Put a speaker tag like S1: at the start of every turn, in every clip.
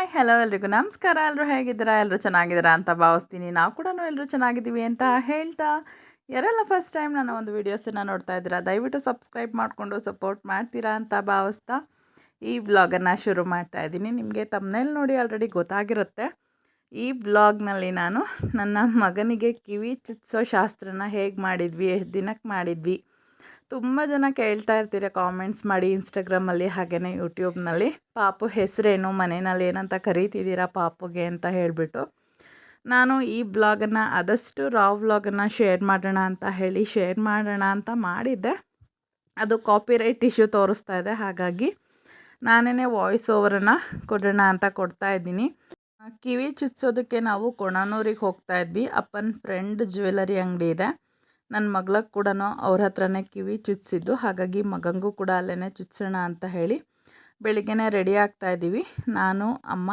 S1: Hi hello ಎಲ್ರಿಗೂ ನಮಸ್ಕಾರ. ಎಲ್ಲರೂ ಹೇಗಿದ್ದೀರಾ? ಎಲ್ಲರೂ ಚೆನ್ನಾಗಿದ್ದೀರಾ ಅಂತ ಭಾವಿಸ್ತೀನಿ. ನಾವು ಕೂಡ ಎಲ್ಲರೂ ಚೆನ್ನಾಗಿದ್ದೀವಿ ಅಂತ ಹೇಳ್ತಾ ಯಾರೆಲ್ಲ ಫಸ್ಟ್ ಟೈಮ್ ನಾನು ಒಂದು ವೀಡಿಯೋಸನ್ನು ನೋಡ್ತಾ ಇದ್ದೀರಾ, ದಯವಿಟ್ಟು ಸಬ್ಸ್ಕ್ರೈಬ್ ಮಾಡಿಕೊಂಡು ಸಪೋರ್ಟ್ ಮಾಡ್ತೀರಾ ಅಂತ ಭಾವಿಸ್ತಾ ಈ ವ್ಲಾಗನ್ನು ಶುರು ಮಾಡ್ತಾ ಇದ್ದೀನಿ. ನಿಮಗೆ ತಮ್ಮನೇಲಿ ನೋಡಿ ಆಲ್ರೆಡಿ ಗೊತ್ತಾಗಿರುತ್ತೆ. ಈ ಬ್ಲಾಗ್ನಲ್ಲಿ ನಾನು ನನ್ನ ಮಗನಿಗೆ ಕಿವಿ ಚುಚ್ಚಿಸೋ ಶಾಸ್ತ್ರನ ಹೇಗೆ ಮಾಡಿದ್ವಿ, ಎಷ್ಟು ದಿನಕ್ಕೆ ಮಾಡಿದ್ವಿ ತುಂಬ ಜನ ಕೇಳ್ತಾ ಇರ್ತೀರ ಕಾಮೆಂಟ್ಸ್ ಮಾಡಿ ಇನ್ಸ್ಟಾಗ್ರಾಮಲ್ಲಿ ಹಾಗೆಯೇ ಯೂಟ್ಯೂಬ್ನಲ್ಲಿ ಪಾಪು ಹೆಸರೇನು ಮನೆಯಲ್ಲಿ ಏನಂತ ಕರೀತಿದ್ದೀರಾ ಪಾಪುಗೆ ಅಂತ ಹೇಳಿಬಿಟ್ಟು. ನಾನು ಈ ಬ್ಲಾಗನ್ನು ಆದಷ್ಟು ರಾವ್ ವ್ಲಾಗನ್ನು ಶೇರ್ ಮಾಡೋಣ ಅಂತ ಹೇಳಿ ಶೇರ್ ಮಾಡೋಣ ಅಂತ ಮಾಡಿದ್ದೆ. ಅದು ಕಾಪಿರೈಟ್ ಇಶ್ಯೂ ತೋರಿಸ್ತಾ ಇದೆ, ಹಾಗಾಗಿ ನಾನೇ ವಾಯ್ಸ್ ಓವರನ್ನು ಕೊಡೋಣ ಅಂತ ಕೊಡ್ತಾ ಇದ್ದೀನಿ. ಕಿವಿ ಚುಚ್ಚೋದಕ್ಕೆ ನಾವು ಕೊಣನೂರಿಗೆ ಹೋಗ್ತಾ ಇದ್ವಿ. ಅಪ್ಪನ ಫ್ರೆಂಡ್ ಜ್ಯುವೆಲರಿ ಅಂಗಡಿ ಇದೆ. ನನ್ನ ಮಗ್ಳಿಗೆ ಕೂಡ ಅವ್ರ ಹತ್ರನೇ ಕಿವಿ ಚುಚ್ಚಿಸಿದ್ದು ಹಾಗಾಗಿ ಮಗಂಗೂ ಕೂಡ ಅಲ್ಲೇ ಚುಚ್ಸೋಣ ಅಂತ ಹೇಳಿ ಬೆಳಿಗ್ಗೆನೇ ರೆಡಿ ಆಗ್ತಾ ಇದ್ದೀವಿ ನಾನು, ಅಮ್ಮ,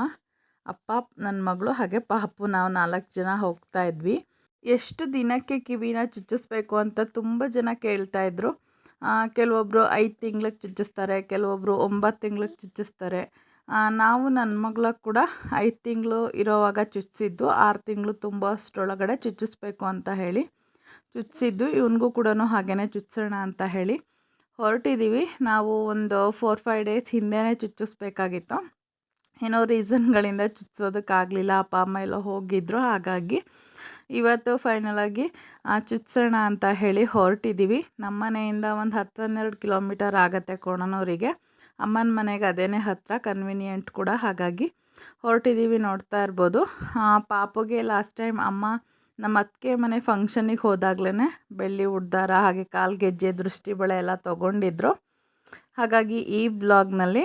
S1: ಅಪ್ಪ ನನ್ನ ಮಗಳು ಹಾಗೆ ಪಾಪು ನಾವು ನಾಲ್ಕು ಜನ ಹೋಗ್ತಾ ಇದ್ವಿ. ಎಷ್ಟು ದಿನಕ್ಕೆ ಕಿವಿನ ಚುಚ್ಚಿಸ್ಬೇಕು ಅಂತ ತುಂಬ ಜನ ಕೇಳ್ತಾಯಿದ್ರು ಕೆಲವೊಬ್ಬರು ಐದು ತಿಂಗ್ಳಿಗೆ ಚುಚ್ಚಿಸ್ತಾರೆ ಕೆಲವೊಬ್ಬರು ಒಂಬತ್ತು ತಿಂಗ್ಳಿಗೆ ಚುಚ್ಚಿಸ್ತಾರೆ. ನಾವು ನನ್ನ ಮಗಳ ಕೂಡ ಐದು ತಿಂಗಳು ಇರೋವಾಗ ಚುಚ್ಚಿಸಿದ್ದು ಆರು ತಿಂಗಳು ತುಂಬ ಅಷ್ಟರೊಳಗಡೆ ಚುಚ್ಚಿಸ್ಬೇಕು ಅಂತ ಹೇಳಿ. ಚುಚ್ಚಿಸಿದ್ದು ಇವನಿಗೂ ಕೂಡ ಹಾಗೇ ಚುಚ್ಚೋಣ ಅಂತ ಹೇಳಿ ಹೊರಟಿದ್ದೀವಿ ನಾವು ಒಂದು ಫೋರ್ ಫೈವ್ ಡೇಸ್ ಹಿಂದೆಯೇ ಚುಚ್ಚಿಸ್ಬೇಕಾಗಿತ್ತು. ಏನೋ ರೀಸನ್ಗಳಿಂದ ಚುಚ್ಚೋದಕ್ಕಾಗಲಿಲ್ಲ ಅಪ್ಪ, ಅಮ್ಮ ಎಲ್ಲ ಹೋಗಿದ್ರು. ಹಾಗಾಗಿ ಇವತ್ತು ಫೈನಲಾಗಿ ಚುಚ್ಚೋಣ ಅಂತ ಹೇಳಿ ಹೊರಟಿದ್ದೀವಿ ನಮ್ಮ ಮನೆಯಿಂದ ಒಂದು ಹತ್ತು ಹನ್ನೆರಡು ಕಿಲೋಮೀಟರ್ ಆಗತ್ತೆ ಕೋಣನವರಿಗೆ ಅಮ್ಮನ ಮನೆಗೆ ಅದೇನೇ ಹತ್ತಿರ ಕನ್ವೀನಿಯೆಂಟ್ ಕೂಡ. ಹಾಗಾಗಿ ಹೊರಟಿದ್ದೀವಿ ನೋಡ್ತಾ ಇರ್ಬೋದು. ಪಾಪುಗೆ ಲಾಸ್ಟ್ ಟೈಮ್ ಅಮ್ಮ ನಮ್ಮ ಅತ್ತಿಗೆ ಮನೆ ಫಂಕ್ಷನಿಗೆ ಹೋದಾಗ್ಲೇ ಬೆಳ್ಳಿ ಉಡ್ದಾರ ಹಾಗೆ ಕಾಲು ಗೆಜ್ಜೆ ದೃಷ್ಟಿ ಬಳೆ ಎಲ್ಲ ತೊಗೊಂಡಿದ್ರು. ಹಾಗಾಗಿ ಈ ಬ್ಲಾಗ್ನಲ್ಲಿ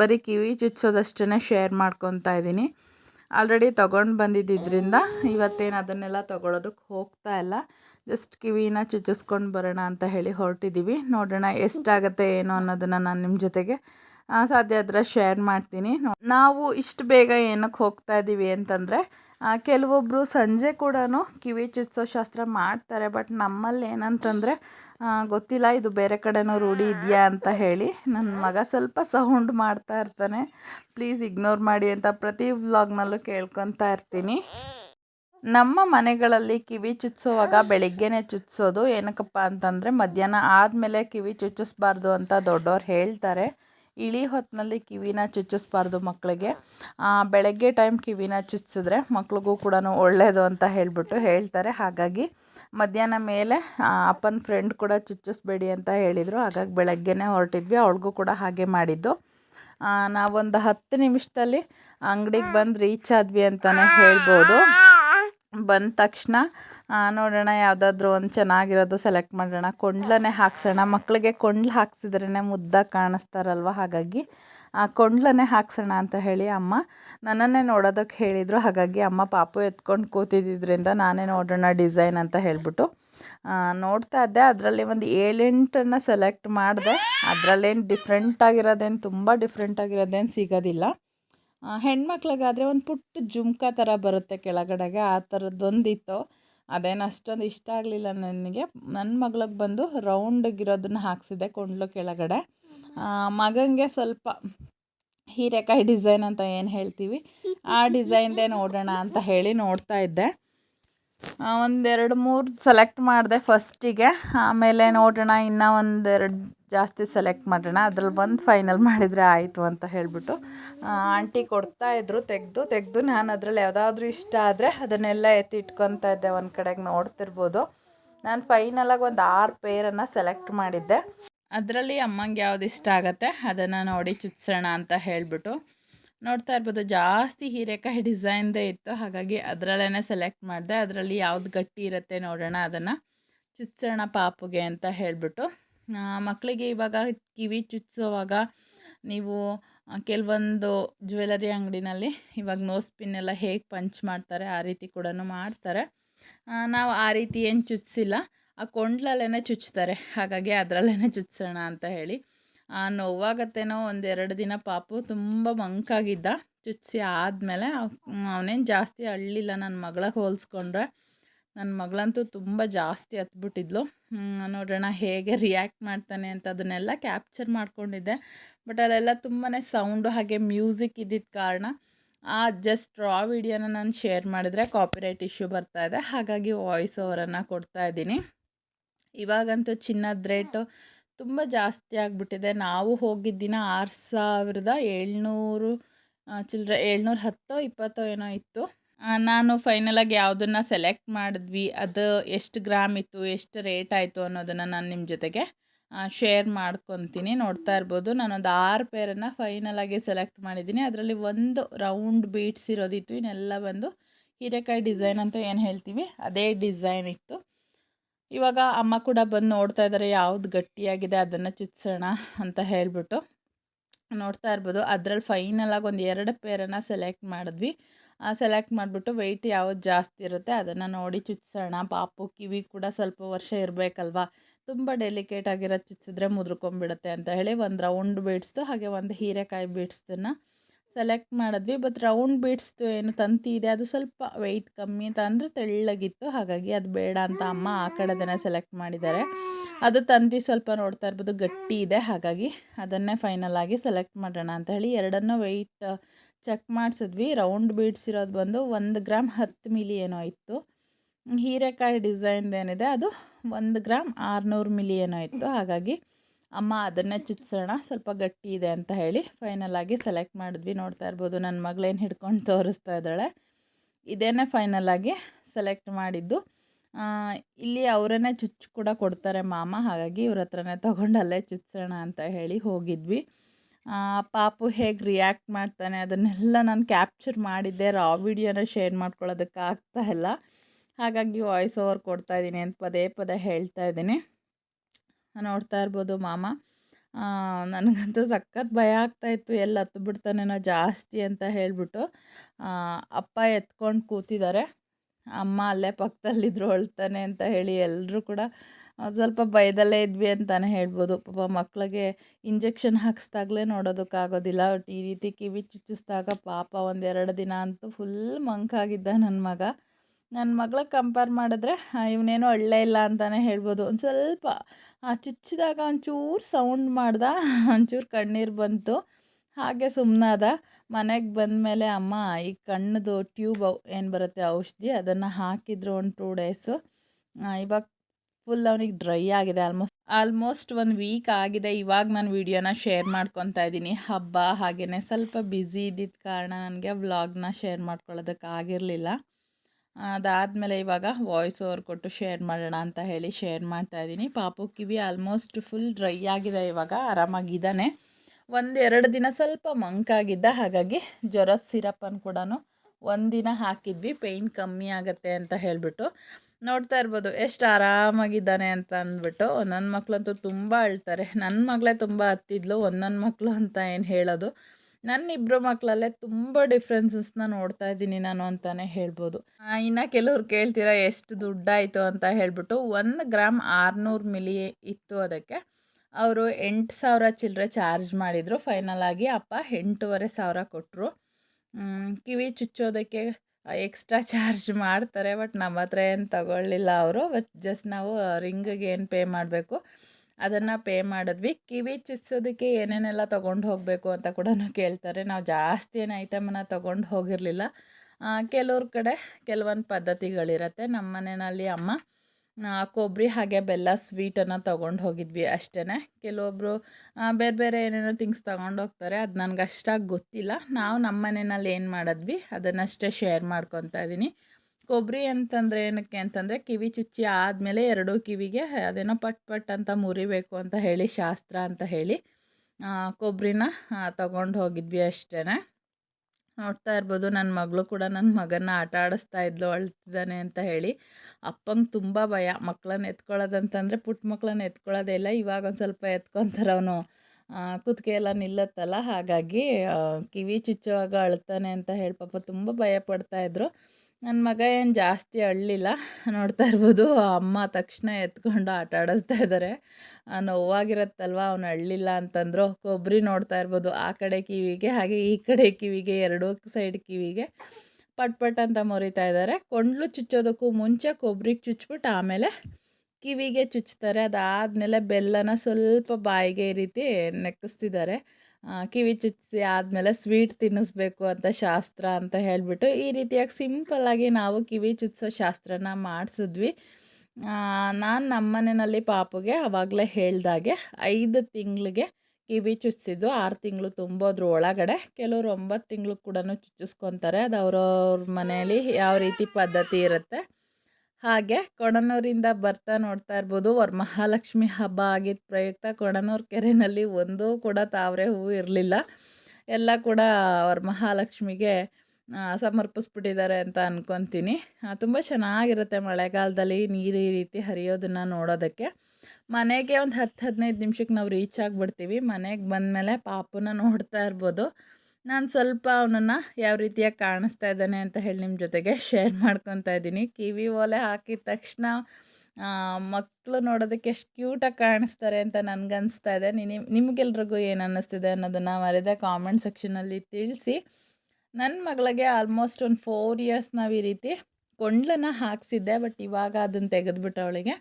S1: ಬರೀ ಕಿವಿ ಚುಚ್ಚಿಸೋದಷ್ಟೇ ಶೇರ್ ಮಾಡ್ಕೊತಾ ಇದ್ದೀನಿ. ಆಲ್ರೆಡಿ ತೊಗೊಂಡು ಬಂದಿದ್ದರಿಂದ ಇವತ್ತೇನು ಅದನ್ನೆಲ್ಲ ತೊಗೊಳೋದಕ್ಕೆ ಹೋಗ್ತಾ ಇಲ್ಲ. ಜಸ್ಟ್ ಕಿವಿನ ಚುಚ್ಚಿಸ್ಕೊಂಡು ಬರೋಣ ಅಂತ ಹೇಳಿ ಹೊರಟಿದ್ದೀವಿ ನೋಡೋಣ ಎಷ್ಟಾಗತ್ತೆ ಏನು ಅನ್ನೋದನ್ನು ನಾನು ನಿಮ್ಮ ಜೊತೆಗೆ ಸಾಧ್ಯ ಆದರೆ ಶೇರ್ ಮಾಡ್ತೀನಿ. ನಾವು ಇಷ್ಟು ಬೇಗ ಏನಕ್ಕೆ ಹೋಗ್ತಾ ಇದ್ದೀವಿ ಅಂತಂದರೆ ಕೆಲವೊಬ್ಬರು ಸಂಜೆ ಕೂಡ ಕಿವಿ ಚುಚ್ಚೋ ಶಾಸ್ತ್ರ ಮಾಡ್ತಾರೆ, ಬಟ್ ನಮ್ಮಲ್ಲಿ ಏನಂತಂದರೆ ಗೊತ್ತಿಲ್ಲ ಇದು ಬೇರೆ ಕಡೆನೂ ರೂಢಿ ಇದೆಯಾ ಅಂತ ಹೇಳಿ ನನ್ನ ಮಗ ಸ್ವಲ್ಪ ಸೌಂಡ್ ಮಾಡ್ತಾ ಇರ್ತಾನೆ. ಪ್ಲೀಸ್ ಇಗ್ನೋರ್ ಮಾಡಿ ಅಂತ ಪ್ರತಿ ವ್ಲಾಗ್ನಲ್ಲೂ ಕೇಳ್ಕೊತಾ ಇರ್ತೀನಿ. ನಮ್ಮ ಮನೆಗಳಲ್ಲಿ ಕಿವಿ ಚುಚ್ಚಿಸುವಾಗ ಬೆಳಿಗ್ಗೆನೆ ಚುಚ್ಚಿಸೋದು ಏನಕ್ಕಪ್ಪ ಅಂತಂದರೆ ಮಧ್ಯಾಹ್ನ ಆದಮೇಲೆ ಕಿವಿ ಚುಚ್ಚಿಸ್ಬಾರ್ದು ಅಂತ ದೊಡ್ಡವ್ರು ಹೇಳ್ತಾರೆ. ಇಳಿ ಹೊತ್ತಿನಲ್ಲಿ ಕಿವಿನ ಚುಚ್ಚಿಸ್ಬಾರ್ದು ಮಕ್ಕಳಿಗೆ. ಬೆಳಗ್ಗೆ ಟೈಮ್ ಕಿವಿನ ಚುಚ್ಚಿಸಿದ್ರೆ ಮಕ್ಳಿಗೂ ಕೂಡ ಒಳ್ಳೆಯದು ಅಂತ ಹೇಳಿಬಿಟ್ಟು ಹೇಳ್ತಾರೆ. ಹಾಗಾಗಿ ಮಧ್ಯಾಹ್ನ ಮೇಲೆ ಅಪ್ಪನ ಫ್ರೆಂಡ್ ಕೂಡ ಚುಚ್ಚಿಸ್ಬೇಡಿ ಅಂತ ಹೇಳಿದರು. ಹಾಗಾಗಿ ಬೆಳಗ್ಗೆನೇ ಹೊರಟಿದ್ವಿ. ಅವಳಿಗೂ ಕೂಡ ಹಾಗೆ ಮಾಡಿದ್ದು. ನಾವೊಂದು ಹತ್ತು ನಿಮಿಷದಲ್ಲಿ ಅಂಗಡಿಗೆ ಬಂದು ರೀಚ್ ಆದ್ವಿ ಅಂತಲೇ ಹೇಳ್ಬೋದು. ಬಂದ ತಕ್ಷಣ ನೋಡೋಣ ಯಾವುದಾದ್ರೂ ಒಂದು ಚೆನ್ನಾಗಿರೋದು ಸೆಲೆಕ್ಟ್ ಮಾಡೋಣ. ಕೊಂಡ್ಲನ್ನೇ ಹಾಕ್ಸೋಣ. ಮಕ್ಕಳಿಗೆ ಕೊಂಡ್ಲು ಹಾಕ್ಸಿದ್ರೇ ಮುದ್ದಾಗಿ ಕಾಣಿಸ್ತಾರಲ್ವ ಹಾಗಾಗಿ. ಆ, ಕೊಂಡ್ಲನ್ನೇ ಹಾಕ್ಸೋಣ ಅಂತ ಹೇಳಿ ಅಮ್ಮ. ನನ್ನನ್ನೇ ನೋಡೋದಕ್ಕೆ ಹೇಳಿದರು. ಹಾಗಾಗಿ ಅಮ್ಮ ಪಾಪು ಎತ್ಕೊಂಡು ಕೂತಿದ್ದಿದ್ರಿಂದ ನಾನೇ ನೋಡೋಣ ಡಿಸೈನ್ ಅಂತ ಹೇಳಿಬಿಟ್ಟು. ನೋಡ್ತಾ ಇದ್ದೆ. ಅದರಲ್ಲಿ ಒಂದು ಏಳೆಂಟನ್ನು ಸೆಲೆಕ್ಟ್ ಮಾಡಿದೆ. ಅದರಲ್ಲೇನು ಡಿಫ್ರೆಂಟ್ ಆಗಿರೋದೇನು, ತುಂಬ ಡಿಫ್ರೆಂಟ್ ಆಗಿರೋದೇನು ಸಿಗೋದಿಲ್ಲ. ಹೆಣ್ಮಕ್ಳಿಗಾದರೆ ಒಂದು ಪುಟ್ಟ ಜುಮ್ಕ ಥರ ಬರುತ್ತೆ ಕೆಳಗಡೆಗೆ. ಆ ಥರದ್ದೊಂದಿತ್ತು ಅದೇನು ಅಷ್ಟೊಂದು ಇಷ್ಟ ಆಗಲಿಲ್ಲ ನನಗೆ. ನನ್ನ ಮಗಳಿಗೆ ಬಂದು ರೌಂಡಗಿರೋದನ್ನ ಹಾಕ್ಸಿದ್ದೆ ಕೊಂಡ್ಲು ಕೆಳಗಡೆ. ಮಗನಿಗೆ ಸ್ವಲ್ಪ ಹೀರೆಕಾಯಿ ಡಿಸೈನ್ ಅಂತ ಏನು ಹೇಳ್ತೀವಿ? ಆ ಡಿಸೈನ್ದೇ ನೋಡೋಣ ಅಂತ ಹೇಳಿ ನೋಡ್ತಾ ಇದ್ದೆ. ಒಂದೆರಡು ಮೂರು ಸೆಲೆಕ್ಟ್ ಮಾಡಿದೆ ಫಸ್ಟಿಗೆ ಆಮೇಲೆ ನೋಡೋಣ ಇನ್ನೂ ಒಂದೆರಡು ಜಾಸ್ತಿ ಸೆಲೆಕ್ಟ್ ಮಾಡೋಣ ಅದ್ರಲ್ಲಿ ಬಂದು ಫೈನಲ್ ಮಾಡಿದರೆ ಆಯಿತು ಅಂತ ಹೇಳಿಬಿಟ್ಟು ಆಂಟಿ ಕೊಡ್ತಾಯಿದ್ರು ತೆಗೆದು ತೆಗೆದು ನಾನು ಅದರಲ್ಲಿ ಯಾವುದಾದ್ರೂ ಇಷ್ಟ ಆದರೆ ಅದನ್ನೆಲ್ಲ ಎತ್ತಿ ಇಟ್ಕೊತಾ ಇದ್ದೆ ಒಂದು ಕಡೆಗೆ ನೋಡ್ತಿರ್ಬೋದು. ನಾನು ಫೈನಲಾಗಿ ಒಂದು ಆರು ಪೇರನ್ನು ಸೆಲೆಕ್ಟ್ ಮಾಡಿದ್ದೆ. ಅದರಲ್ಲಿ ಅಮ್ಮಂಗೆ ಯಾವ್ದು ಇಷ್ಟ ಆಗುತ್ತೆ ಅದನ್ನು ನೋಡಿ ಚುಚ್ಸೋಣ ಅಂತ ಹೇಳಿಬಿಟ್ಟು, ನೋಡ್ತಾ ಇರ್ಬೋದು ಜಾಸ್ತಿ ಹೀರೆಕಾಯಿ ಡಿಸೈನ್ದೇ ಇತ್ತು, ಹಾಗಾಗಿ ಅದರಲ್ಲೇ ಸೆಲೆಕ್ಟ್ ಮಾಡಿದೆ, ಅದರಲ್ಲಿ ಯಾವ್ದು ಗಟ್ಟಿ ಇರುತ್ತೆ ನೋಡೋಣ ಅದನ್ನು ಚುಚ್ಚೋಣ ಪಾಪುಗೆ ಅಂತ ಹೇಳಿಬಿಟ್ಟು. ಮಕ್ಕಳಿಗೆ ಇವಾಗ ಕಿವಿ ಚುಚ್ಚಿಸೋವಾಗ ನೀವು ಕೆಲವೊಂದು ಜ್ಯುವೆಲರಿ ಅಂಗಡಿನಲ್ಲಿ ಇವಾಗ ನೋಸ್ ಪಿನ್ ಎಲ್ಲ ಹೇಗೆ ಪಂಚ್ ಮಾಡ್ತಾರೆ ಆ ರೀತಿ ಕೂಡ ಮಾಡ್ತಾರೆ. ನಾವು ಆ ರೀತಿ ಏನು ಚುಚ್ಚಿಲ್ಲ ಆ ಕೊಂಡ್ಲಲ್ಲೇ ಚುಚ್ತಾರೆ. ಹಾಗಾಗಿ ಅದರಲ್ಲೇ ಚುಚ್ಸೋಣ ಅಂತ ಹೇಳಿ. ನೋವಾಗತ್ತೇನೋ ಒಂದೆರಡು ದಿನ ಪಾಪು ತುಂಬ ಮಂಕಾಗಿದ್ದ ಚುಚ್ಚಿಸಿ ಆದಮೇಲೆ ಅವನೇನು ಜಾಸ್ತಿ ಅಳ್ಳಿಲ್ಲ. ನನ್ನ ಮಗಳಿಗೆ ಹೋಲಿಸ್ಕೊಂಡ್ರೆ ನನ್ನ ಮಗಳಂತೂ ತುಂಬ ಜಾಸ್ತಿ ಹತ್ಬಿಟ್ಟಿದ್ಲು. ನೋಡೋಣ ಹೇಗೆ ರಿಯಾಕ್ಟ್ ಮಾಡ್ತಾನೆ ಅಂತ ಅದನ್ನೆಲ್ಲ ಕ್ಯಾಪ್ಚರ್ ಮಾಡ್ಕೊಂಡಿದ್ದೆ. ಬಟ್ ಅಲ್ಲೆಲ್ಲ ತುಂಬಾ ಸೌಂಡು ಹಾಗೆ ಮ್ಯೂಸಿಕ್ ಇದ್ದಿದ್ದ ಕಾರಣ, ಆ ಜಸ್ಟ್ ರಾ ವಿಡಿಯೋನ ನಾನು ಶೇರ್ ಮಾಡಿದರೆ ಕಾಪಿರೈಟ್ ಇಶ್ಯೂ ಬರ್ತಾ ಇದೆ. ಹಾಗಾಗಿ ವಾಯ್ಸ್ ಓವರನ್ನು ಕೊಡ್ತಾ ಇದ್ದೀನಿ. ಇವಾಗಂತೂ ಚಿನ್ನದ ರೇಟು ತುಂಬ ಜಾಸ್ತಿ ಆಗಿಬಿಟ್ಟಿದೆ. ನಾವು ಹೋಗಿದ್ದ ದಿನ ಆರು ಸಾವಿರದ ಏಳ್ನೂರು ಚಿಲ್ಲರೆ ಏಳ್ನೂರ ಹತ್ತೋ ಇಪ್ಪತ್ತೋ ಏನೋ ಇತ್ತು. ನಾನು ಫೈನಲಾಗಿ ಯಾವುದನ್ನು ಸೆಲೆಕ್ಟ್ ಮಾಡಿದ್ವಿ, ಅದು ಎಷ್ಟು ಗ್ರಾಮ್ ಇತ್ತು, ಎಷ್ಟು ರೇಟ್ ಆಯಿತು ಅನ್ನೋದನ್ನು ನಾನು ನಿಮ್ಮ ಜೊತೆಗೆ ಶೇರ್ ಮಾಡ್ಕೊತೀನಿ. ನೋಡ್ತಾ ಇರ್ಬೋದು, ನಾನೊಂದು ಆರು ಪೇರನ್ನು ಫೈನಲಾಗಿ ಸೆಲೆಕ್ಟ್ ಮಾಡಿದ್ದೀನಿ ಅದರಲ್ಲಿ ಒಂದು ರೌಂಡ್ ಬೀಟ್ಸ್ ಇರೋದಿತ್ತು, ಇನ್ನೆಲ್ಲ ಬಂದು ಹೀರೆಕಾಯಿ ಡಿಸೈನ್ ಅಂತ ಏನು ಹೇಳ್ತೀವಿ, ಅದೇ ಡಿಸೈನ್ ಇತ್ತು. ಇವಾಗ ಅಮ್ಮ ಕೂಡ ಬಂದು ನೋಡ್ತಾ ಇದ್ದಾರೆ ಯಾವ್ದು ಗಟ್ಟಿಯಾಗಿದೆ, ಅದನ್ನು ಚುಚ್ಸೋಣ ಅಂತ ಹೇಳಿಬಿಟ್ಟು. ನೋಡ್ತಾ ಇರ್ಬೋದು, ಅದರಲ್ಲಿ ಫೈನಲಾಗಿ ಒಂದು ಎರಡು ಪೇರನ್ನು ಸೆಲೆಕ್ಟ್ ಮಾಡಿದ್ವಿ. ಸೆಲೆಕ್ಟ್ ಮಾಡಿಬಿಟ್ಟು ವೆಯ್ಟ್ ಯಾವ್ದು ಜಾಸ್ತಿ ಇರುತ್ತೆ ಅದನ್ನು ನೋಡಿ ಚುಚ್ಚಿಸೋಣ ಪಾಪು ಕಿವಿ ಕೂಡ ಸ್ವಲ್ಪ ವರ್ಷ ಇರಬೇಕಲ್ವಾ? ತುಂಬ ಡೆಲಿಕೇಟ್ ಆಗಿರೋದು ಚುಚ್ಚಿದ್ರೆ ಮುದ್ರಕೊಂಬಿಡುತ್ತೆ ಅಂತ ಹೇಳಿ ಒಂದು ರೌಂಡ್ ಬೀಡ್ಸ್ದು ಹಾಗೆ ಒಂದು ಹೀರೆಕಾಯಿ ಬೀಡ್ಸ್ದನ್ನು ಸೆಲೆಕ್ಟ್ ಮಾಡಿದ್ವಿ. ಬಟ್ ರೌಂಡ್ ಬೀಡ್ಸ್ದು ಏನು ತಂತಿ ಇದೆ, ಅದು ಸ್ವಲ್ಪ ವೆಯ್ಟ್ ಕಮ್ಮಿ ಅಂತ ಅಂದರೆ ತೆಳ್ಳಗಿತ್ತು. ಹಾಗಾಗಿ ಅದು ಬೇಡ ಅಂತ ಅಮ್ಮ ಆ ಕಡೆದನ್ನೇ ಸೆಲೆಕ್ಟ್ ಮಾಡಿದ್ದಾರೆ. ಅದು ತಂತಿ ಸ್ವಲ್ಪ ನೋಡ್ತಾ ಇರ್ಬೋದು ಗಟ್ಟಿ ಇದೆ. ಹಾಗಾಗಿ ಅದನ್ನೇ ಫೈನಲ್ ಆಗಿ ಸೆಲೆಕ್ಟ್ ಮಾಡೋಣ ಅಂತ ಹೇಳಿ ಎರಡನ್ನೂ ವೆಯ್ಟ್ ಚೆಕ್ ಮಾಡಿಸಿದ್ವಿ. ರೌಂಡ್ ಬೀಡ್ಸ್ ಇರೋದು ಬಂದು ಒಂದು ಗ್ರಾಮ್ ಹತ್ತು ಮಿಲಿ ಏನೋ ಇತ್ತು. ಹೀರೆಕಾಯಿ ಡಿಸೈನ್ದು ಏನಿದೆ ಅದು ಒಂದು ಗ್ರಾಮ್ ಆರುನೂರು ಮಿಲಿ ಏನೋ ಇತ್ತು. ಹಾಗಾಗಿ ಅಮ್ಮ ಅದನ್ನೇ ಚುಚ್ಚಿಸೋಣ ಸ್ವಲ್ಪ ಗಟ್ಟಿ ಇದೆ ಅಂತ ಹೇಳಿ ಫೈನಲ್ ಆಗಿ ಸೆಲೆಕ್ಟ್ ಮಾಡಿದ್ವಿ. ನೋಡ್ತಾ ಇರ್ಬೋದು ನನ್ನ ಮಗಳೇನು ಹಿಡ್ಕೊಂಡು ತೋರಿಸ್ತಾ ಇದ್ದಾಳೆ. ಇದೇನೇ ಫೈನಲ್ ಆಗಿ ಸೆಲೆಕ್ಟ್ ಮಾಡಿದ್ದು. ಇಲ್ಲಿ ಅವರನ್ನೇ ಚುಚ್ಚು ಕೂಡ ಕೊಡ್ತಾರೆ ಮಾಮ. ಹಾಗಾಗಿ ಇವ್ರ ಹತ್ರನೇ ತೊಗೊಂಡು ಅಲ್ಲೇ ಚುಚ್ಸೋಣ ಅಂತ ಹೇಳಿ ಹೋಗಿದ್ವಿ. ಪಾಪು ಹೇಗೆ ರಿಯಾಕ್ಟ್ ಮಾಡ್ತಾನೆ ಅದನ್ನೆಲ್ಲ ನಾನು ಕ್ಯಾಪ್ಚರ್ ಮಾಡಿದ್ದೆ. ರಾ ವಿಡಿಯೋನ ಶೇರ್ ಮಾಡ್ಕೊಳ್ಳೋದಕ್ಕೆ ಆಗ್ತಾ ಇಲ್ಲ. ಹಾಗಾಗಿ ವಾಯ್ಸ್ ಓವರ್ ಕೊಡ್ತಾ ಇದ್ದೀನಿ ಅಂತ ಪದೇ ಪದೇ ಹೇಳ್ತಾ ಇದ್ದೀನಿ. ನೋಡ್ತಾ ಇರ್ಬೋದು ಮಾಮ. ನನಗಂತೂ ಸಖತ್ ಭಯ ಆಗ್ತಾಯಿತ್ತು ಎಲ್ಲಿ ಹತ್ತು ಬಿಡ್ತಾನೇನೋ ಜಾಸ್ತಿ ಅಂತ ಹೇಳಿಬಿಟ್ಟು. ಅಪ್ಪ ಎತ್ಕೊಂಡು ಕೂತಿದ್ದಾರೆ. ಅಮ್ಮ ಅಲ್ಲೇ ಪಕ್ಕದಲ್ಲಿದ್ದರು ಅಳ್ತಾನೆ ಅಂತ ಹೇಳಿ ಎಲ್ಲರೂ ಕೂಡ ಸ್ವಲ್ಪ ಭಯದಲ್ಲೇ ಇದ್ವಿ ಅಂತಲೇ ಹೇಳ್ಬೋದು. ಪಾಪ ಮಕ್ಕಳಿಗೆ ಇಂಜೆಕ್ಷನ್ ಹಾಕಿಸ್ದಾಗಲೇ ನೋಡೋದಕ್ಕಾಗೋದಿಲ್ಲ. ಈ ರೀತಿ ಕಿವಿ ಚುಚ್ಚಿಸ್ದಾಗ ಪಾಪ ಒಂದೆರಡು ದಿನ ಅಂತೂ ಫುಲ್ ಮಂಕಾಗಿದ್ದ ನನ್ನ ಮಗ. ನನ್ನ ಮಗಳಿಗೆ ಕಂಪೇರ್ ಮಾಡಿದ್ರೆ ಇವನೇನು ಒಳ್ಳೆ ಇಲ್ಲ ಅಂತಲೇ ಹೇಳ್ಬೋದು. ಒಂದು ಸ್ವಲ್ಪ, ಆ, ಚುಚ್ಚಿದಾಗ ಒಂಚೂರು ಸೌಂಡ್ ಮಾಡ್ದ, ಒಂಚೂರು ಕಣ್ಣೀರು ಬಂತು. ಹಾಗೆ ಸುಮ್ಮನಾದ ಮನೆಗೆ ಬಂದಮೇಲೆ ಅಮ್ಮ, ಈ ಕಣ್ಣದು ಟ್ಯೂಬ್ ಏನು ಬರುತ್ತೆ ಔಷಧಿ, ಅದನ್ನು ಹಾಕಿದ್ರು ಒಂದು ಟೂ ಡೇಸು ಇವಾಗ ಫುಲ್ ಅವನಿಗೆ ಡ್ರೈ ಆಗಿದೆ ಆಲ್ಮೋಸ್ಟ್ ಆಲ್ಮೋಸ್ಟ್ ಒಂದು ವೀಕ್ ಆಗಿದೆ. ಇವಾಗ ನಾನು ವೀಡಿಯೋನ ಶೇರ್ ಮಾಡ್ಕೊತಾ ಇದ್ದೀನಿ. ಹಬ್ಬ ಹಾಗೆಯೇ ಸ್ವಲ್ಪ ಬ್ಯುಸಿ ಇದ್ದಿದ್ದ ಕಾರಣ ನನಗೆ ವ್ಲಾಗ್ನ ಶೇರ್ ಮಾಡ್ಕೊಳ್ಳೋದಕ್ಕೆ ಆಗಿರಲಿಲ್ಲ. ಅದಾದಮೇಲೆ ಇವಾಗ ವಾಯ್ಸ್ ಓವರ್ ಕೊಟ್ಟು ಶೇರ್ ಮಾಡೋಣ ಅಂತ ಹೇಳಿ ಶೇರ್ ಮಾಡ್ತಾ ಇದ್ದೀನಿ. ಪಾಪು ಕಿವಿ ಆಲ್ಮೋಸ್ಟ್ ಫುಲ್ ಡ್ರೈ ಆಗಿದೆ ಇವಾಗ. ಆರಾಮಾಗಿದ್ದಾನೆ ಒಂದೆರಡು ದಿನ ಸ್ವಲ್ಪ ಮಂಕಾಗಿದ್ದ ಹಾಗಾಗಿ ಜ್ವರ ಸಿರಪ್ಪನ್ನು ಕೂಡ ಒಂದಿನ ಹಾಕಿದ್ವಿ ಪೇಯ್ನ್ ಕಮ್ಮಿ ಆಗುತ್ತೆ ಅಂತ ಹೇಳಿಬಿಟ್ಟು. ನೋಡ್ತಾ ಇರ್ಬೋದು, ಎಷ್ಟು ಆರಾಮಾಗಿದ್ದಾನೆ ಅಂತ ಅಂದ್ಬಿಟ್ಟು. ನನ್ನ ಮಕ್ಕಳಂತೂ ತುಂಬ ಅಳ್ತಾರೆ. ನನ್ನ ಮಗಳೇ ತುಂಬ ಹತ್ತಿದ್ಲು, ಒಂದೊಂದು ಮಕ್ಕಳು ಅಂತ ಏನು ಹೇಳೋದು. ನನ್ನ ಇಬ್ಬರು ಮಕ್ಕಳಲ್ಲೇ ತುಂಬ ಡಿಫ್ರೆನ್ಸಸ್ನ ನೋಡ್ತಾ ಇದ್ದೀನಿ ನಾನು ಅಂತಲೇ ಹೇಳ್ಬೋದು. ಇನ್ನು ಕೆಲವ್ರು ಕೇಳ್ತೀರಾ, ಎಷ್ಟು ದುಡ್ಡಾಯಿತು ಅಂತ ಹೇಳ್ಬಿಟ್ಟು. ಒಂದು ಗ್ರಾಮ್ ಆರುನೂರು ಮಿಲಿ ಇತ್ತು ಅದಕ್ಕೆ. ಅವರು ಎಂಟು ಸಾವಿರ ಚಿಲ್ಲರೆ ಚಾರ್ಜ್ ಮಾಡಿದರು. ಫೈನಲ್ ಆಗಿ ಅಪ್ಪ ಎಂಟೂವರೆ ಸಾವಿರ ಕೊಟ್ಟರು ಕಿವಿ ಚುಚ್ಚೋದಕ್ಕೆ ಎಕ್ಸ್ಟ್ರಾ ಚಾರ್ಜ್ ಮಾಡ್ತಾರೆ ಬಟ್ ನಮ್ಮ ಹತ್ರ ಏನು ತಗೊಳ್ಳಿಲ್ಲ ಅವರು ಬಟ್ ಜಸ್ಟ್ ನಾವು ರಿಂಗಿಗೆ ಏನು ಪೇ ಮಾಡಬೇಕು, ಅದನ್ನು ಪೇ ಮಾಡಿದ್ವಿ. ಕಿವಿ ಚುಚ್ಚೋದಕ್ಕೆ ಏನೇನೆಲ್ಲ ತೊಗೊಂಡು ಹೋಗಬೇಕು ಅಂತ ಕೂಡ ಕೇಳ್ತಾರೆ. ನಾವು ಜಾಸ್ತಿ ಏನು ಐಟಮನ್ನು ತೊಗೊಂಡು ಹೋಗಿರಲಿಲ್ಲ. ಕೆಲವ್ರ ಕಡೆ ಕೆಲವೊಂದು ಪದ್ಧತಿಗಳಿರತ್ತೆ. ನಮ್ಮ ಮನೆಯಲ್ಲಿ ಅಮ್ಮ ಕೊಬ್ಬರಿ ಹಾಗೆ ಬೆಲ್ಲ ಸ್ವೀಟನ್ನು ತೊಗೊಂಡು ಹೋಗಿದ್ವಿ ಅಷ್ಟೇ ಕೆಲವೊಬ್ಬರು ಬೇರೆ ಬೇರೆ ಏನೇನೋ ಥಿಂಗ್ಸ್ ತೊಗೊಂಡು ಹೋಗ್ತಾರೆ. ಅದು ನನಗೆ ಅಷ್ಟಾಗಿ ಗೊತ್ತಿಲ್ಲ. ನಾವು ನಮ್ಮ ಮನೆಯಲ್ಲಿ ಏನು ಮಾಡಿದ್ವಿ? ಅದನ್ನಷ್ಟೇ ಶೇರ್ ಮಾಡ್ಕೊತಾ ಇದ್ದೀನಿ ಕೊಬ್ಬರಿ ಅಂತಂದರೆ ಏನಕ್ಕೆ ಅಂತಂದರೆ, ಕಿವಿ ಚುಚ್ಚಿ ಆದಮೇಲೆ ಎರಡೂ ಕಿವಿಗೆ ಅದೇನೋ ಪಟ್ ಪಟ್ ಅಂತ ಮುರಿಬೇಕು ಅಂತ ಹೇಳಿ, ಶಾಸ್ತ್ರ ಅಂತ ಹೇಳಿ ಕೊಬ್ಬರಿನ ತೊಗೊಂಡು ಹೋಗಿದ್ವಿ ಅಷ್ಟೇ ನೋಡ್ತಾ ಇರ್ಬೋದು. ನನ್ನ ಮಗಳು ಕೂಡ ನನ್ನ ಮಗನ ಆಟ ಆಡಿಸ್ತಾ ಇದ್ಲು, ಅಳ್ತಿದ್ದಾನೆ ಅಂತ ಹೇಳಿ. ಅಪ್ಪಂಗೆ ತುಂಬ ಭಯ. ಮಕ್ಕಳನ್ನ ಎತ್ಕೊಳ್ಳೋದಂತಂದರೆ ಪುಟ್ಟ ಮಕ್ಕಳನ್ನ ಎತ್ಕೊಳ್ಳೋದೇ ಇಲ್ಲ ಇವಾಗ ಒಂದು ಸ್ವಲ್ಪ ಎತ್ಕೊತಾರೆ ಅವನು. ಕುತ್ತಿಗೆ ಎಲ್ಲ ನಿಲ್ಲತ್ತಲ್ಲ? ಹಾಗಾಗಿ ಕಿವಿ ಚುಚ್ಚುವಾಗ ಅಳ್ತಾನೆ ಅಂತ ಹೇಳಿ ಪಾಪ ತುಂಬ ಭಯ ಪಡ್ತಾಯಿದ್ರು ನನ್ನ ಮಗ ಏನು ಜಾಸ್ತಿ ಅಳ್ಳಿಲ್ಲ. ನೋಡ್ತಾ ಇರ್ಬೋದು. ಅಮ್ಮ ತಕ್ಷಣ ಎತ್ಕೊಂಡು ಆಟ ಆಡಿಸ್ತಾ ಇದ್ದಾರೆ ನೋವಾಗಿರತ್ತಲ್ವ? ಅವನು ಅಳ್ಳಿಲ್ಲ ಅಂತಂದ್ರು. ಕೊಬ್ಬರಿ ನೋಡ್ತಾ ಇರ್ಬೋದು. ಆ ಕಡೆ ಕಿವಿಗೆ, ಹಾಗೆ ಈ ಕಡೆ ಕಿವಿಗೆ, ಎರಡೂ ಸೈಡ್ ಕಿವಿಗೆ ಪಟ್ ಪಟ್ ಅಂತ ಮುರಿತಾ ಇದ್ದಾರೆ ಕೊಂಡ್ಲು ಚುಚ್ಚೋದಕ್ಕೂ ಮುಂಚೆ ಕೊಬ್ಬರಿಗೆ ಚುಚ್ಬಿಟ್ಟು ಆಮೇಲೆ ಕಿವಿಗೆ ಚುಚ್ತಾರೆ. ಅದಾದಮೇಲೆ ಬೆಲ್ಲನ ಸ್ವಲ್ಪ ಬಾಯಿಗೆ ರೀತಿ ನೆಕ್ಕಿಸ್ತಿದ್ದಾರೆ ಕಿವಿ ಚುಚ್ಚಿಸಿ ಆದಮೇಲೆ ಸ್ವೀಟ್ ತಿನ್ನಿಸ್ಬೇಕು ಅಂತ ಶಾಸ್ತ್ರ ಅಂತ ಹೇಳಿಬಿಟ್ಟು ಈ ರೀತಿಯಾಗಿ ಸಿಂಪಲ್ಲಾಗಿ ನಾವು ಕಿವಿ ಚುಚ್ಚಿಸೋ ಶಾಸ್ತ್ರನ ಮಾಡಿಸಿದ್ವಿ. ನಾನು ನಮ್ಮ ಮನೆಯಲ್ಲಿ ಪಾಪುಗೆ ಆವಾಗಲೇ ಹೇಳ್ದಾಗೆ ಐದು ತಿಂಗಳಿಗೆ ಕಿವಿ ಚುಚ್ಚಿಸಿದ್ದು ಆರು ತಿಂಗಳು ತುಂಬೋದ್ರ ಒಳಗಡೆ. ಕೆಲವರು ಒಂಬತ್ತು ತಿಂಗಳು ಕೂಡ ಚುಚ್ಚಿಸ್ಕೊತಾರೆ. ಅದು ಅವ್ರವ್ರ ಮನೆಯಲ್ಲಿ ಯಾವ ರೀತಿ ಪದ್ಧತಿ ಇರುತ್ತೆ. ಹಾಗೆ ಕೊಡನೂರಿಂದ ಬರ್ತಾ ನೋಡ್ತಾ ಇರ್ಬೋದು. ವರಮಹಾಲಕ್ಷ್ಮಿ ಹಬ್ಬ ಆಗಿದ್ದ ಪ್ರಯುಕ್ತ ಕೊಣನೂರು ಕೆರೆಯಲ್ಲಿ ಒಂದೂ ಕೂಡ ತಾವರೆ ಹೂವು ಇರಲಿಲ್ಲ. ಎಲ್ಲ ಕೂಡ ಅವ್ರ ಮಹಾಲಕ್ಷ್ಮಿಗೆ ಸಮರ್ಪಿಸ್ಬಿಟ್ಟಿದ್ದಾರೆ ಅಂತ ಅಂದ್ಕೊತೀನಿ ತುಂಬ ಚೆನ್ನಾಗಿರುತ್ತೆ ಮಳೆಗಾಲದಲ್ಲಿ ನೀರು ಈ ರೀತಿ ಹರಿಯೋದನ್ನು ನೋಡೋದಕ್ಕೆ. ಮನೆಗೆ ಒಂದು ಹತ್ತು ಹದಿನೈದು ನಿಮಿಷಕ್ಕೆ ನಾವು ರೀಚ್ ಆಗಿಬಿಡ್ತೀವಿ. ಮನೆಗೆ ಬಂದಮೇಲೆ ಪಾಪುನ ನೋಡ್ತಾ ಇರ್ಬೋದು. ನಾನು ಸ್ವಲ್ಪ ಅವನನ್ನು ಯಾವ ರೀತಿಯಾಗಿ ಕಾಣಿಸ್ತಾ ಇದ್ದಾನೆ ಅಂತ ಹೇಳಿ ನಿಮ್ಮ ಜೊತೆಗೆ ಶೇರ್ ಮಾಡ್ಕೊತಾ ಇದ್ದೀನಿ. ಕಿವಿ ಓಲೆ ಹಾಕಿದ ತಕ್ಷಣ ಮಕ್ಕಳು ನೋಡೋದಕ್ಕೆ ಎಷ್ಟು ಕ್ಯೂಟಾಗಿ ಕಾಣಿಸ್ತಾರೆ ಅಂತ ನನಗನ್ನಿಸ್ತಾ ಇದೆ. ನಿನಿ ನಿಮಗೆಲ್ರಿಗೂ ಏನು ಅನ್ನಿಸ್ತಿದೆ ಅನ್ನೋದನ್ನು ಮರೆದ ಕಾಮೆಂಟ್ ಸೆಕ್ಷನಲ್ಲಿ ತಿಳಿಸಿ. ನನ್ನ ಮಗಳಿಗೆ ಆಲ್ಮೋಸ್ಟ್ ಒಂದು ಫೋರ್ ಇಯರ್ಸ್ ನಾವು ಈ ರೀತಿ ಕೊಂಡ್ಲನ್ನು ಹಾಕ್ಸಿದ್ದೆ ಬಟ್ ಇವಾಗ ಅದನ್ನು ತೆಗೆದುಬಿಟ್ಟು ಅವಳಿಗೆ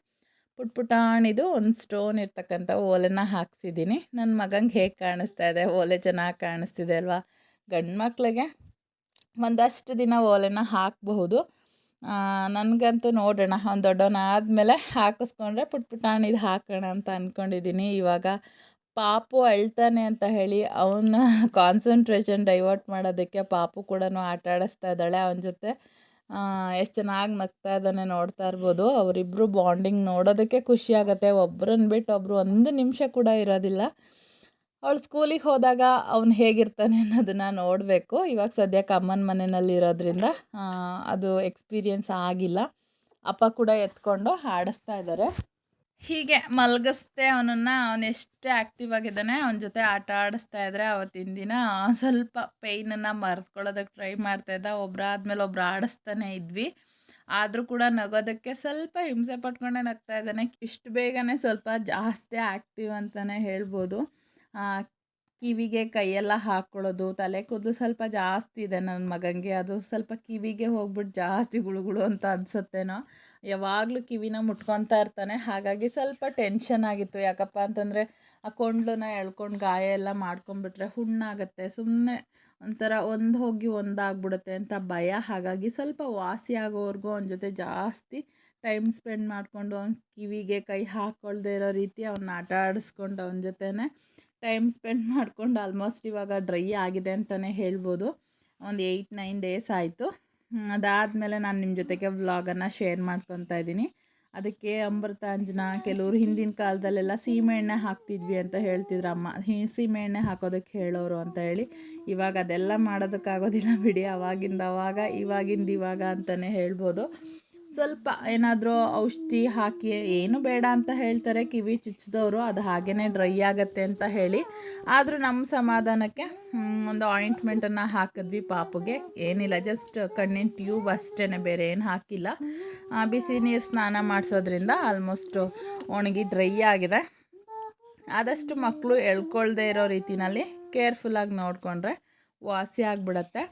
S1: ಪುಟ್ ಪುಟಾಣಿದು ಒಂದು ಸ್ಟೋನ್ ಇರ್ತಕ್ಕಂಥ ಓಲೆನ ಹಾಕ್ಸಿದ್ದೀನಿ. ನನ್ನ ಮಗಂಗೆ ಹೇಗೆ ಕಾಣಿಸ್ತಾ ಇದೆ? ಓಲೆ ಚೆನ್ನಾಗಿ ಕಾಣಿಸ್ತಿದೆ ಅಲ್ವಾ? ಗಂಡು ಮಕ್ಕಳಿಗೆ ಒಂದಷ್ಟು ದಿನ ಓಲೆನ ಹಾಕಬಹುದು. ನನಗಂತೂ ನೋಡೋಣ, ಒಂದು ದೊಡ್ಡವನಾದಮೇಲೆ ಹಾಕಿಸ್ಕೊಂಡ್ರೆ ಪುಟ್ ಪುಟಾಣಿದು ಹಾಕೋಣ ಅಂತ ಅಂದ್ಕೊಂಡಿದ್ದೀನಿ ಇವಾಗ ಪಾಪು ಅಳ್ತಾನೆ ಅಂತ ಹೇಳಿ ಅವನ ಕಾನ್ಸಂಟ್ರೇಷನ್ ಡೈವರ್ಟ್ ಮಾಡೋದಕ್ಕೆ ಪಾಪು ಕೂಡ ಆಟ ಆಡಿಸ್ತಾ ಇದ್ದಾಳೆ. ಅವನ ಜೊತೆ ಎಷ್ಟು ಚೆನ್ನಾಗಿ ನಗ್ತಾ ಇದ್ದಾನೆ ನೋಡ್ತಾ ಇರ್ಬೋದು. ಅವರಿಬ್ಬರು ಬಾಂಡಿಂಗ್ ನೋಡೋದಕ್ಕೆ ಖುಷಿ ಒಬ್ಬರನ್ನು ಒಬ್ಬರನ್ನ ಬಿಟ್ಟು ಒಬ್ಬರು ಒಂದು ನಿಮಿಷ ಕೂಡ ಇರೋದಿಲ್ಲ. ಅವಳು ಸ್ಕೂಲಿಗೆ ಹೋದಾಗ ಅವನು ಹೇಗಿರ್ತಾನೆ ಅನ್ನೋದನ್ನು ನೋಡಬೇಕು. ಇವಾಗ ಸದ್ಯಕ್ಕೆ ಅಮ್ಮನ ಮನೆಯಲ್ಲಿ ಇರೋದ್ರಿಂದ ಅದು ಎಕ್ಸ್ಪೀರಿಯನ್ಸ್ ಆಗಿಲ್ಲ. ಅಪ್ಪ ಕೂಡ ಎತ್ಕೊಂಡು ಆಡಿಸ್ತಾ ಇದ್ದಾರೆ ಹೀಗೆ ಮಲಗಿಸ್ದೆ ಅವನನ್ನು, ಅವನು ಎಷ್ಟು ಆ್ಯಕ್ಟಿವ್ ಆಗಿದ್ದಾನೆ, ಅವನ ಜೊತೆ ಆಟ ಆಡಿಸ್ತಾ ಇದ್ರೆ ಅವತ್ತಿನ ದಿನ ಸ್ವಲ್ಪ ಪೇಯ್ನನ್ನು ಮರೆತ್ಕೊಳ್ಳೋದಕ್ಕೆ ಟ್ರೈ ಮಾಡ್ತಾ ಇದ್ದ. ಒಬ್ಬರಾದ್ಮೇಲೆ ಒಬ್ರು ಆಡಿಸ್ತಾನೆ ಇದ್ವಿ. ಆದರೂ ಕೂಡ ನಗೋದಕ್ಕೆ ಸ್ವಲ್ಪ ಹಿಂಸೆ ಪಟ್ಕೊಂಡೆ ನಗ್ತಾ ಇದ್ದಾನೆ. ಇಷ್ಟು ಬೇಗನೆ ಸ್ವಲ್ಪ ಜಾಸ್ತಿ ಆ್ಯಕ್ಟಿವ್ ಅಂತಲೇ ಹೇಳ್ಬೋದು. ಕಿವಿಗೆ ಕೈಯೆಲ್ಲ ಹಾಕ್ಕೊಳ್ಳೋದು, ತಲೆ ಕೂದಲು ಸ್ವಲ್ಪ ಜಾಸ್ತಿ ಇದೆ ನನ್ನ ಮಗನಿಗೆ. ಅದು ಸ್ವಲ್ಪ ಕಿವಿಗೆ ಹೋಗ್ಬಿಟ್ಟು ಜಾಸ್ತಿ ಗುಳುಗುಳು ಅಂತ ಅನ್ಸುತ್ತೇನೋ. ಯಾವಾಗಲೂ ಕಿವಿನ ಮುಟ್ಕೊತಾ ಇರ್ತಾನೆ. ಹಾಗಾಗಿ ಸ್ವಲ್ಪ ಟೆನ್ಷನ್ ಆಗಿತ್ತು. ಯಾಕಪ್ಪ ಅಂತಂದರೆ ಆ ಕೊಂಡ್ಲನ್ನ ಎಳ್ಕೊಂಡು ಗಾಯ ಎಲ್ಲ ಮಾಡ್ಕೊಂಬಿಟ್ರೆ ಹುಣ್ಣಾಗತ್ತೆ. ಸುಮ್ಮನೆ ಒಂಥರ ಒಂದು ಹೋಗಿ ಒಂದಾಗ್ಬಿಡುತ್ತೆ ಅಂತ ಭಯ. ಹಾಗಾಗಿ ಸ್ವಲ್ಪ ವಾಸಿ ಆಗೋವರೆಗೂ ಅವನ ಜೊತೆ ಜಾಸ್ತಿ ಟೈಮ್ ಸ್ಪೆಂಡ್ ಮಾಡಿಕೊಂಡು ಅವ್ನ ಕಿವಿಗೆ ಕೈ ಹಾಕ್ಕೊಳ್ದೇ ಇರೋ ರೀತಿ ಅವನ್ನ ಆಟ ಆಡಿಸ್ಕೊಂಡು ಅವನ ಜೊತೆನೇ ಟೈಮ್ ಸ್ಪೆಂಡ್ ಮಾಡಿಕೊಂಡು ಆಲ್ಮೋಸ್ಟ್ ಇವಾಗ ಡ್ರೈ ಆಗಿದೆ ಅಂತಲೇ ಹೇಳ್ಬೋದು. ಒಂದು ಏಯ್ಟ್ ನೈನ್ ಡೇಸ್ ಆಯಿತು. ಅದಾದಮೇಲೆ ನಾನು ನಿಮ್ಮ ಜೊತೆಗೆ ವ್ಲಾಗನ್ನು ಶೇರ್ ಮಾಡ್ಕೊತಾ ಇದ್ದೀನಿ. ಅದಕ್ಕೆ ಅಮೃತಾಂಜನ ಕೆಲವರು ಹಿಂದಿನ ಕಾಲದಲ್ಲೆಲ್ಲ ಸೀಮೆಎಣ್ಣೆ ಹಾಕ್ತಿದ್ವಿ ಅಂತ ಹೇಳ್ತಿದ್ರು ಅಮ್ಮ. ಸೀಮೆಎಣ್ಣೆ ಹಾಕೋದಕ್ಕೆ ಹೇಳೋರು ಅಂತ ಹೇಳಿ. ಇವಾಗ ಅದೆಲ್ಲ ಮಾಡೋದಕ್ಕಾಗೋದಿಲ್ಲ ಬಿಡಿ. ಅವಾಗಿಂದ ಅವಾಗ, ಇವಾಗಿಂದ ಇವಾಗ ಅಂತಲೇ ಹೇಳ್ಬೋದು. ಸ್ವಲ್ಪ ಏನಾದರೂ ಔಷಧಿ ಹಾಕಿ, ಏನು ಬೇಡ ಅಂತ ಹೇಳ್ತಾರೆ, ಕಿವಿ ಚುಚ್ಚಿದವರು, ಅದು ಹಾಗೇ ಡ್ರೈ ಆಗತ್ತೆ ಅಂತ ಹೇಳಿ. ಆದರೂ ನಮ್ಮ ಸಮಾಧಾನಕ್ಕೆ ಒಂದು ಆಯಿಂಟ್ಮೆಂಟನ್ನು ಹಾಕಿದ್ವಿ ಪಾಪುಗೆ. ಏನಿಲ್ಲ ಜಸ್ಟ್ ಕಣ್ಣಿನ ಟ್ಯೂಬ್ ಅಷ್ಟೇ ಬೇರೆ ಏನು ಹಾಕಿಲ್ಲ. ಬಿಸಿ ನೀರು ಸ್ನಾನ ಮಾಡಿಸೋದ್ರಿಂದ ಆಲ್ಮೋಸ್ಟ್ ಒಣಗಿ ಡ್ರೈ ಆಗಿದೆ. ಆದಷ್ಟು ಮಕ್ಕಳು ಎಳ್ಕೊಳ್ದೇ ಇರೋ ರೀತಿನಲ್ಲಿ ಕೇರ್ಫುಲ್ಲಾಗಿ ನೋಡಿಕೊಂಡ್ರೆ ವಾಸಿ ಆಗಿಬಿಡತ್ತೆ.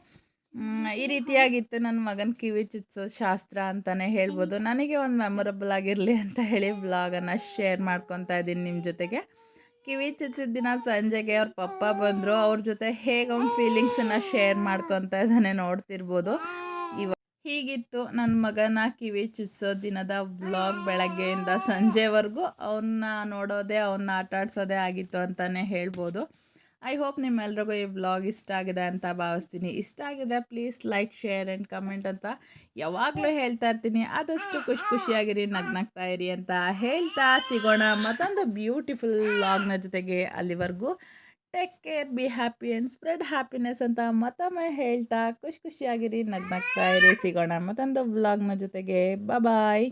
S1: ಈ ರೀತಿಯಾಗಿತ್ತು ನನ್ನ ಮಗನ ಕಿವಿ ಚುಚ್ಚೋ ಶಾಸ್ತ್ರ ಅಂತಲೇ ಹೇಳ್ಬೋದು. ನನಗೆ ಒಂದು ಮೆಮೊರಬಲ್ ಆಗಿರಲಿ ಅಂತ ಹೇಳಿ ಬ್ಲಾಗನ್ನು ಶೇರ್ ಮಾಡ್ಕೊತಾ ಇದ್ದೀನಿ ನಿಮ್ಮ ಜೊತೆಗೆ. ಕಿವಿ ಚುಚ್ಚಿದ ದಿನ ಸಂಜೆಗೆ ಅವ್ರ ಪಪ್ಪ ಬಂದರು. ಅವ್ರ ಜೊತೆ ಹೇಗೆ ಅವ್ನ ಫೀಲಿಂಗ್ಸನ್ನು ಶೇರ್ ಮಾಡ್ಕೊತಾ ಇದ್ದಾನೆ ನೋಡ್ತಿರ್ಬೋದು. ಹೀಗಿತ್ತು ನನ್ನ ಮಗನ ಕಿವಿ ಚುಚ್ಚೋ ದಿನದ ಬ್ಲಾಗ್ ಬೆಳಗ್ಗೆಯಿಂದ ಸಂಜೆವರೆಗೂ. ಅವನ್ನ ನೋಡೋದೇ ಅವನ್ನ ಆಟ ಆಡ್ಸೋದೇ ಆಗಿತ್ತು ಅಂತಲೇ ಹೇಳ್ಬೋದು. ಐ ಹೋಪ್ ನಿಮ್ಮೆಲ್ರಿಗೂ ಈ ಬ್ಲಾಗ್ ಇಷ್ಟ ಆಗಿದೆ ಅಂತ ಭಾವಿಸ್ತೀನಿ. ಇಷ್ಟ ಆಗಿದೆ please like share and comment ಅಂತ ಯಾವಾಗಲೂ ಹೇಳ್ತಾ ಇರ್ತೀನಿ. ಆದಷ್ಟು ಖುಷಿ ಖುಷಿಯಾಗಿರಿ ನಗ್ನಗ್ತಾ ಇರಿ ಅಂತ ಹೇಳ್ತಾ ಸಿಗೋಣ ಮತ್ತೊಂದು ಬ್ಯೂಟಿಫುಲ್ ವ್ಲಾಗ್ನ ಜೊತೆಗೆ ಅಲ್ಲಿವರೆಗೂ. Take care be happy and spread happiness ಅಂತ ಮತ್ತೊಮ್ಮೆ ಹೇಳ್ತಾ ಖುಷಿ ಖುಷಿಯಾಗಿರಿ ನಗ್ನಗ್ತಾ ಇರಿ. ಸಿಗೋಣ ಮತ್ತೊಂದು ವ್ಲಾಗ್ನ ಜೊತೆಗೆ. ಬಾಯ್